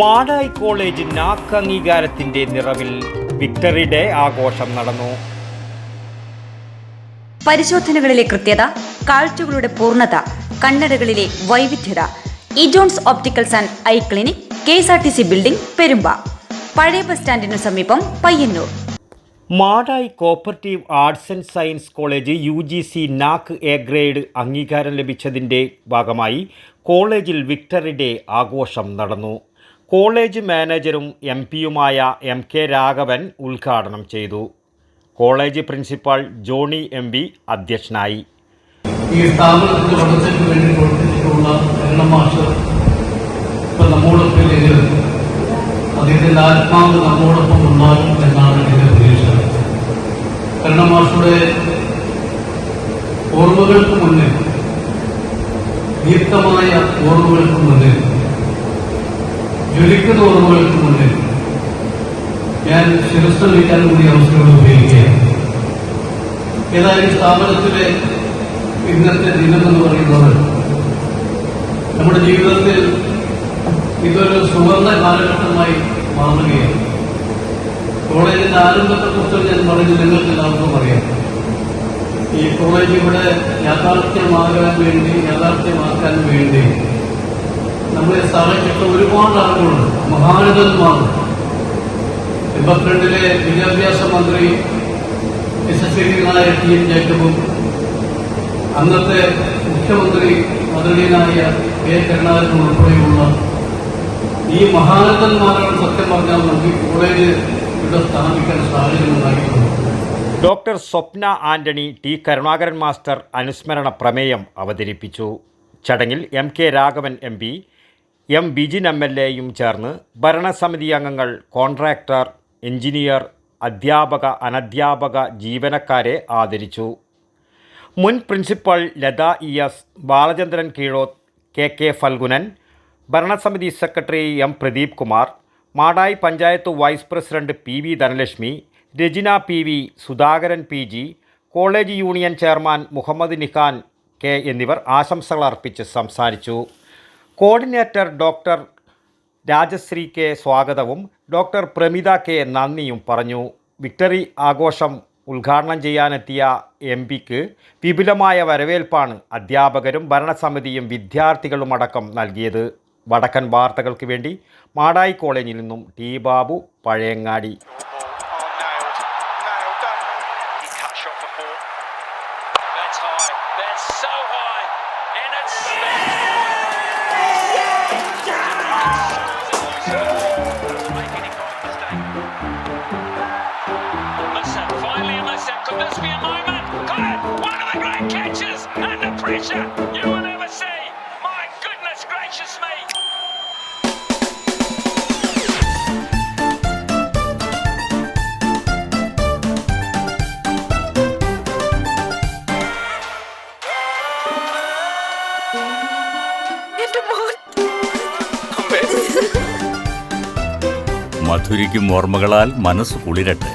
Madayi college നാക്ക് അംഗീകാരത്തിന്റെ നിറവിൽ victory day ആഘോഷം നടന്നു. പരിശോധനകളിലെ കൃത്യത കാഴ്ചകളുടെ പൂർണത കണ്ണടകളിലെ വൈവിധ്യത ഇജോൺസ് opticals and eye clinic K S R T C building Perumba. പഴയ ബസ് സ്റ്റാൻഡിനു സമീപം Payyanur. Madayi cooperative arts and science college U G C NAAC A grade അംഗീകാരം ലഭിച്ചതിന്റെ ഭാഗമായി കോളേജിൽ വിക്ടറി ഡേ ആഘോഷം നടന്നു. കോളേജ് മാനേജരും എം പിയുമായ എം കെ രാഘവൻ ഉദ്ഘാടനം ചെയ്തു. College principal Johnny M P അധ്യക്ഷനായി. ഈ ഓർമ്മകൾക്ക് മുന്നിൽ ദീപ്തമായ ഓർമ്മകൾക്ക് മുന്നിൽ ജ്വലിക്കുന്ന ഓർമ്മകൾക്ക് മുന്നിൽ ഞാൻ ശിരസ്സംവിക്കാൻ കൂടി അവസരങ്ങൾ ഉപയോഗിക്കുകയാണ്. ഏതായാലും സ്ഥാപനത്തിലെ ഇന്നത്തെ ദിനം എന്ന് പറയുന്നത് നമ്മുടെ ജീവിതത്തിൽ ഇതൊരു സുവർണ കാലഘട്ടമായി മാറുകയാണ്. കോളേജിന്റെ ആരംഭത്തെ കുറിച്ചും ഞാൻ പറഞ്ഞു നിങ്ങൾക്ക് എല്ലാവർക്കും അറിയാം ഈ കോളേജ് ഇവിടെ യാഥാർത്ഥ്യമാകാൻ വേണ്ടി യാഥാർത്ഥ്യമാക്കാൻ വേണ്ടി നമ്മളെ സഹായിച്ചിട്ട് ഒരുപാട് ആളുകളുണ്ട്. മഹാരഥന്മാർ എൺപത്തിരണ്ടിലെ വിദ്യാഭ്യാസ മന്ത്രി യശസ്വിനായ ടി എൻ ജേക്കബും അന്നത്തെ മുഖ്യമന്ത്രി മന്ത്രിയായ കെ കരുണാകരൻ ഉൾപ്പെടെയുള്ള ഈ മഹാരഥന്മാരാണ് സത്യം പറഞ്ഞാൽ നമുക്ക് കോളേജ് ഇവിടെ സ്ഥാപിക്കാൻ സാഹചര്യമുണ്ടായിട്ടുണ്ട് doctor Swapna Antony T Karunakaran master അനുസ്മരണ പ്രമേയം അവതരിപ്പിച്ചു. ചടങ്ങിൽ M K Raghavan M P M Bijin M L എയും ചേർന്ന് ഭരണസമിതി അംഗങ്ങൾ കോൺട്രാക്ടർ എഞ്ചിനീയർ അധ്യാപക അനധ്യാപക ജീവനക്കാരെ ആദരിച്ചു. മുൻ principal Latha E S Balachandran Keezhoth K K Phalgunan ഭരണസമിതി secretary M Pradeep Kumar Madayi panchayat vice president P V Dhanalakshmi Rajina P V Sudhakaran P G college union chairman Muhammad Nikhan K എന്നിവർ ആശംസകൾ അർപ്പിച്ച് സംസാരിച്ചു. Coordinator doctor Rajashree K സ്വാഗതവും doctor Pramitha K നന്ദിയും പറഞ്ഞു victory ആഘോഷം ഉദ്ഘാടനം ചെയ്യാനെത്തിയ എം പിക്ക് വിപുലമായ വരവേൽപ്പാണ് അധ്യാപകരും ഭരണസമിതിയും വിദ്യാർത്ഥികളും അടക്കം നൽകിയത് വടക്കൻ വാർത്തകൾക്ക് വേണ്ടി മാടായി കോളേജിൽ നിന്നും T Babu Pazhayangadi. That's high. That's so high. And it's a Musa. Could this be a moment? Got it! One of the great catches! Under pressure! You will never see! My goodness gracious me! മധുരിക്കും ഓർമ്മകളാൽ മനസ്സ് കുളിരട്ടെ